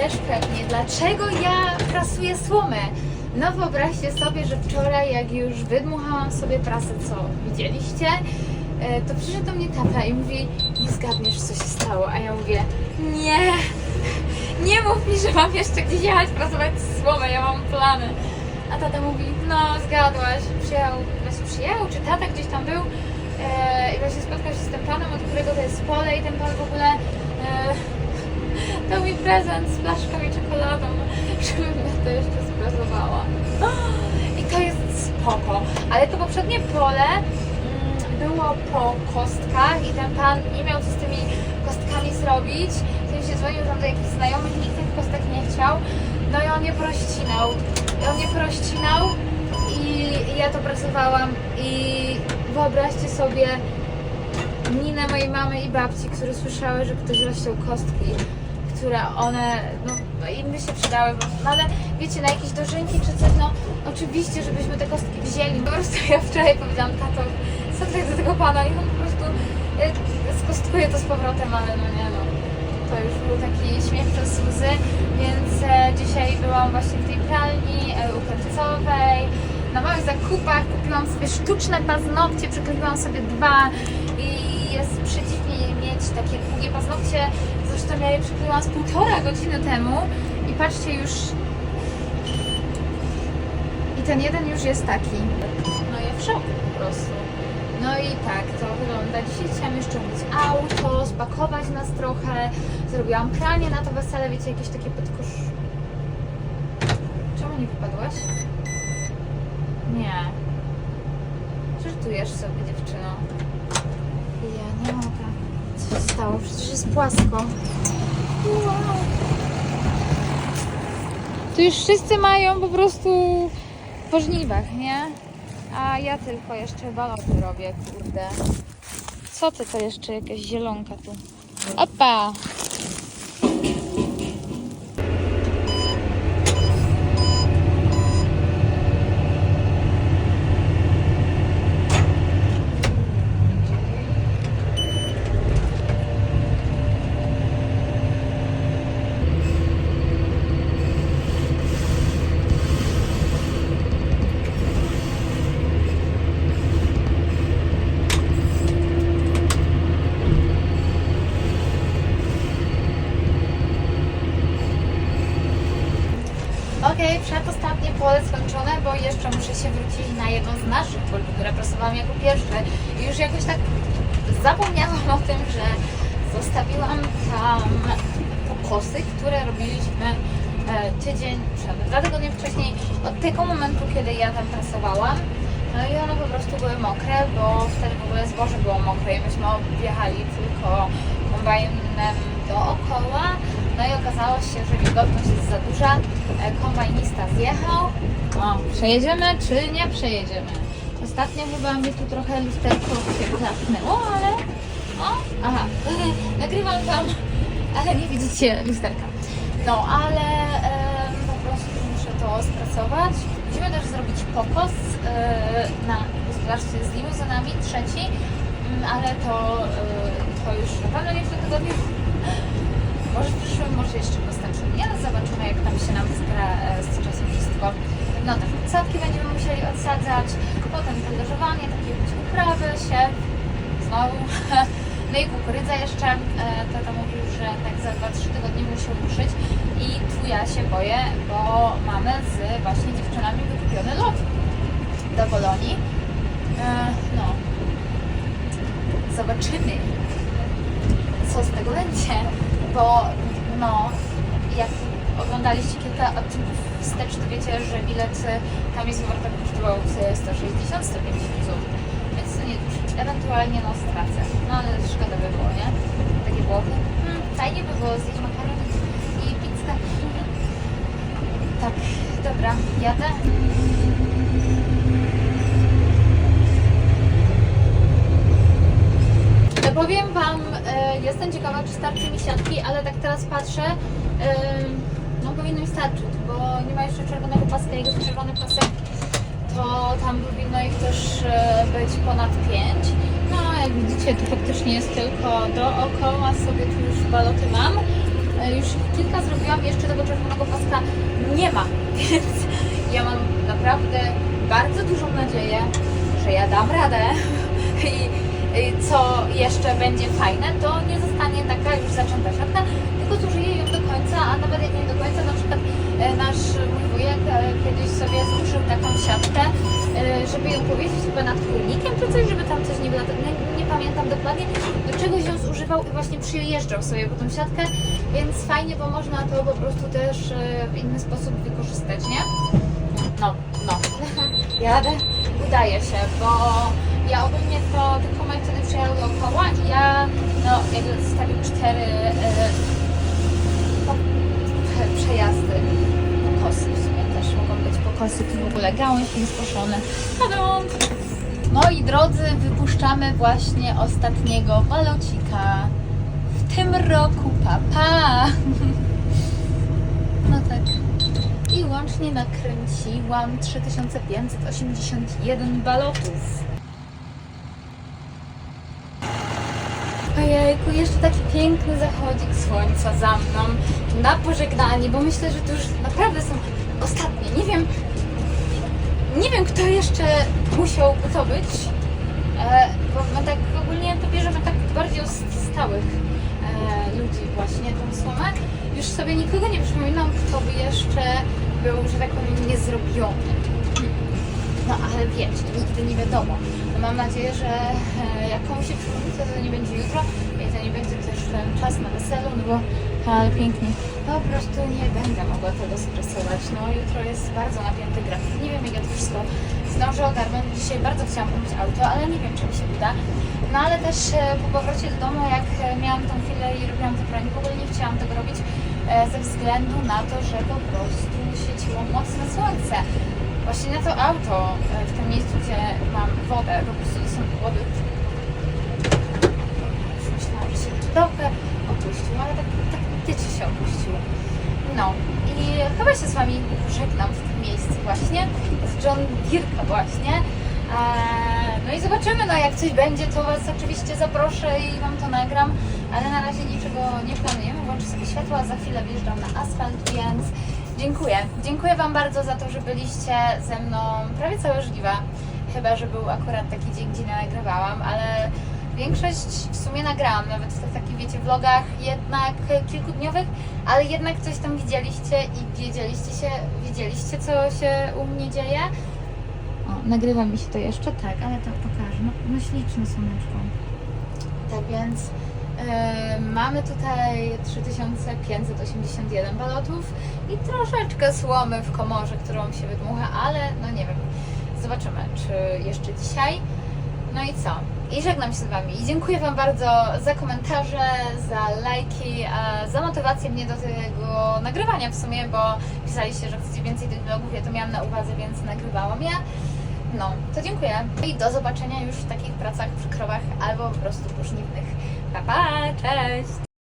też pewnie. Dlaczego ja prasuję słomę? No wyobraźcie sobie, że wczoraj jak już wydmuchałam sobie prasę, co widzieliście, e, to przyszedł do mnie tata i mówi, nie zgadniesz co się stało, a ja mówię, nie, nie mów mi, że mam jeszcze gdzieś jechać prasować słomę, ja mam plany. A tata mówi, no zgadłaś, przyjechał, właśnie przyjechał, czy tata gdzieś tam był e, i właśnie spotkał się z tym panem, od którego to jest pole i ten pan w ogóle e, dał mi prezent z flaszką i czekoladą, żebym ja to jeszcze sprezowała. I to jest spoko, ale to poprzednie pole mm, było po kostkach i ten pan nie miał co z tymi kostkami zrobić. W sensie dzwonił tam do jakichś znajomych, nikt tych kostek nie chciał. No i on je prościnał. I on je prościnał i ja to pracowałam i wyobraźcie sobie minę mojej mamy i babci, które słyszały, że ktoś rozciął kostki, które one, no no im by się przydały, no ale wiecie, na jakieś dożynki czy coś, no oczywiście, żebyśmy te kostki wzięli. Po prostu ja wczoraj powiedziałam, tato, co do tego pana i on po prostu e, skostkuje to z powrotem, ale no nie no. To już był taki śmiech przez łzy, więc e, dzisiaj byłam właśnie w tej pralni e, ukrawcowej. Na małych zakupach kupiłam sobie sztuczne paznokcie, przykleiłam sobie dwa i jest przedziwnie mieć takie długie paznokcie. Zresztą ja je przykleiłam z półtora godziny temu i patrzcie już i ten jeden już jest taki. No ja w szoku po prostu. No i tak to wygląda. Dzisiaj chciałam jeszcze umyć auto, spakować nas trochę. Zrobiłam pranie na to wesele, wiecie, jakieś takie podkosz... Czemu nie wypadłaś? Nie. Żartujesz sobie, dziewczyno. Ja nie mogę. Co się stało? Przecież jest płasko. Wow. Tu już wszyscy mają po prostu po żniwach, nie? A ja tylko jeszcze baloty robię, kurde. Co ty to jeszcze jakaś zielonka tu? Opa! Bo jeszcze muszę się wrócić na jedno z naszych pól, które pracowałam jako pierwsze. I już jakoś tak zapomniałam o tym, że zostawiłam tam pokosy, które robiliśmy e, tydzień przed, dwa tygodnie wcześniej, od tego momentu, kiedy ja tam pracowałam. No i one po prostu były mokre, bo wtedy w ogóle zboże było mokre i myśmy objechali tylko kombajnem dookoła. No i okazało się, że wilgotność jest za duża. E, Kombajnista zjechał. O, przejedziemy czy nie przejedziemy? Ostatnio chyba mi tu trochę lusterko się klapnęło, ale... O, aha, nagrywam tam, ale nie widzicie lusterka. No, ale em, po prostu muszę to spracować. Musimy też zrobić pokos e, na gospodarstwie z limuzynami, trzeci, Mm, ale to, e, to już na pewno nie w tym tygodniu. Może w przyszłym, może jeszcze no zobaczymy jak tam się nam zgra e, z czasem wszystko. No te sadki będziemy musieli odsadzać, potem talerzowanie, takie uprawy się, znowu. No i kukurydza jeszcze. E, Tata mówił, że tak za 2-3 tygodnie musi ruszyć i tu ja się boję, bo mamy z właśnie dziewczynami wykupiony lot do Bolonii. E, No, zobaczymy co z tego będzie, bo no, jak oglądaliście kilka odcinków wstecz, to wiecie, że bilet tam jest warto kosztował ze 160 150 zł, więc to nie. Ewentualnie no stracę, no ale szkoda by było, nie? Takie Włochy. Hmm, fajnie by było zjeść makarony i pizzę. Tak, dobra, jadę. E, Powiem Wam, e, jestem ciekawa, czy starczy mi siatki, ale tak teraz patrzę, e, no powinno mi starczyć, bo nie ma jeszcze czerwonego paska, jak jest czerwony pasek, to tam powinno ich też e, być ponad 5. No, jak widzicie, tu faktycznie jest tylko dookoła sobie, tu już baloty mam. E, Już kilka zrobiłam, jeszcze tego czerwonego paska nie ma, więc ja mam naprawdę bardzo dużą nadzieję, że ja dam radę i co jeszcze będzie fajne, to nie zostanie taka już zaczęta siatka, tylko zużyję ją do końca, a nawet jak nie do końca, na przykład e, nasz mój wujek e, kiedyś sobie zużył taką siatkę, żeby ją powiesić chyba nad kurnikiem czy coś, żeby tam coś nie było, nie, nie pamiętam dokładnie, do czegoś ją zużywał i właśnie przyjeżdżał sobie po tą siatkę, więc fajnie, bo można to po prostu też w inny sposób wykorzystać, nie? No, no. Jadę, udaje się, bo ja ogólnie to tylko moje wtedy przyjechały dookoła i ja, no, jakby zostawił cztery e, po, prze- przejazdy. Pokosy w sumie też mogą być pokosy, tu w ogóle gałąź nieskoszone. Moi drodzy, wypuszczamy właśnie ostatniego balocika w tym roku. Pa, pa! No tak. I łącznie nakręciłam 3581 balotów. Ojejku, jeszcze taki piękny zachodzik słońca za mną na pożegnanie, bo myślę, że to już naprawdę są ostatnie. Nie wiem, nie wiem kto jeszcze musiałby to być, e, bo my tak ogólnie to bierzemy tak bardziej od stałych e, ludzi właśnie tą słomę. Już sobie nikogo nie przypominam, kto by jeszcze był, że tak powiem, niezrobiony. No ale wiecie, nigdy nie wiadomo. No, mam nadzieję, że e, jak się przypomni, to, to nie będzie jutro i to nie będzie też ten czas na weselu, no bo ale pięknie. Po prostu nie będę mogła tego stresować. No jutro jest bardzo napięty grafik. Nie wiem jak ja to wszystko zdążę ogarnąć. Dzisiaj bardzo chciałam umyć auto, ale nie wiem czy mi się uda. No ale też e, po powrocie do domu, jak e, miałam tą chwilę i robiłam te pranie, w ogóle nie chciałam tego robić e, ze względu na to, że po prostu świeciło mocne słońce. Właśnie na to auto, e, w tym miejscu, gdzie mam wodę, po prostu są wody. Już myślałam, że się trochę opuścił, ale tak, tak się opuścił. No i chyba się z Wami żegnam w tym miejscu właśnie, z John Deerka właśnie. Eee, No i zobaczymy, no jak coś będzie, to Was oczywiście zaproszę i Wam to nagram, ale na razie niczego nie planujemy. Włączę sobie światła, za chwilę wjeżdżam na asfalt, więc dziękuję. Dziękuję Wam bardzo za to, że byliście ze mną prawie całe żliwa. Chyba, że był akurat taki dzień, gdzie nie nagrywałam, ale większość w sumie nagrałam, nawet w tych takich, wiecie, vlogach jednak kilkudniowych, ale jednak coś tam widzieliście i wiedzieliście się, wiedzieliście, co się u mnie dzieje. O, nagrywa mi się to jeszcze? Tak, ale to pokażę. No, no śliczne słoneczko. Tak więc mamy tutaj 3581 balotów i troszeczkę słomy w komorze, którą się wydmucha, ale no nie wiem. Zobaczymy, czy jeszcze dzisiaj. No i co? I żegnam się z Wami. I dziękuję Wam bardzo za komentarze, za lajki, za motywację mnie do tego nagrywania w sumie, bo pisaliście, że chcecie więcej tych vlogów, ja to miałam na uwadze, więc nagrywałam je. No, to dziękuję. I do zobaczenia już w takich pracach przy krowach albo po prostu pożniwnych. Pa, pa, cześć!